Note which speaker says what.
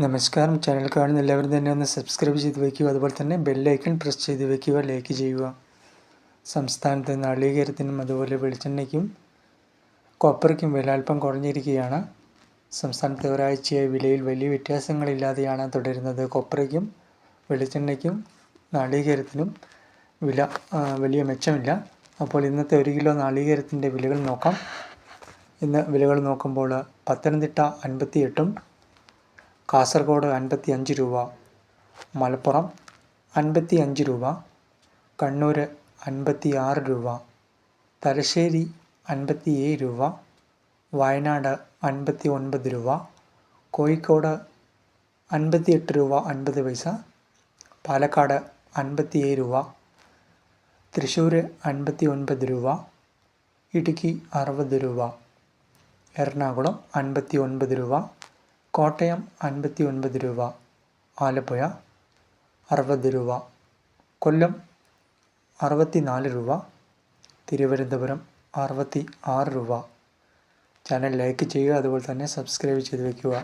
Speaker 1: നമസ്കാരം. ചാനൽ കാണുന്ന എല്ലാവരും തന്നെ ഒന്ന് സബ്സ്ക്രൈബ് ചെയ്ത് വയ്ക്കുക. അതുപോലെ തന്നെ ബെല്ലൈക്കൺ പ്രസ് ചെയ്ത് വയ്ക്കുക. ലൈക്ക് ചെയ്യുക. സംസ്ഥാനത്ത് നാളികേരത്തിനും അതുപോലെ വെളിച്ചെണ്ണയ്ക്കും കൊപ്പറയ്ക്കും വില അല്പം കുറഞ്ഞിരിക്കുകയാണ്. സംസ്ഥാനത്ത് ഒരാഴ്ചയായി വിലയിൽ വലിയ വ്യത്യാസങ്ങളില്ലാതെയാണ് തുടരുന്നത്. കൊപ്പറയ്ക്കും വെളിച്ചെണ്ണയ്ക്കും നാളികേരത്തിനും വില വലിയ മെച്ചമില്ല. അപ്പോൾ ഇന്നത്തെ ഒരു കിലോ നാളികേരത്തിന്റെ വിലകൾ നോക്കാം. ഇന്ന് വിലകൾ നോക്കുമ്പോൾ പത്തനംതിട്ട അൻപത്തി എട്ടും കാസർഗോഡ് അൻപത്തി അഞ്ച് രൂപ മലപ്പുറം അൻപത്തി അഞ്ച് രൂപ കണ്ണൂർ അൻപത്തി ആറ് രൂപ തലശ്ശേരി അൻപത്തി ഏഴ് രൂപ വയനാട് അൻപത്തി ഒൻപത് രൂപ കോഴിക്കോട് അൻപത്തി എട്ട് രൂപ അൻപത് പൈസ പാലക്കാട് അൻപത്തി ഏഴ് രൂപ തൃശ്ശൂർ അൻപത്തി ഒൻപത് രൂപ ഇടുക്കി അറുപത് രൂപ എറണാകുളം അൻപത്തി ഒൻപത് രൂപ കോട്ടയം അൻപത്തി ഒൻപത് രൂപ ആലപ്പുഴ അറുപത് രൂപ കൊല്ലം അറുപത്തി നാല് രൂപ തിരുവനന്തപുരം അറുപത്തി ആറ് രൂപ. ചാനൽ ലൈക്ക് ചെയ്യുക അതുപോലെ തന്നെ സബ്സ്ക്രൈബ് ചെയ്ത് വയ്ക്കുക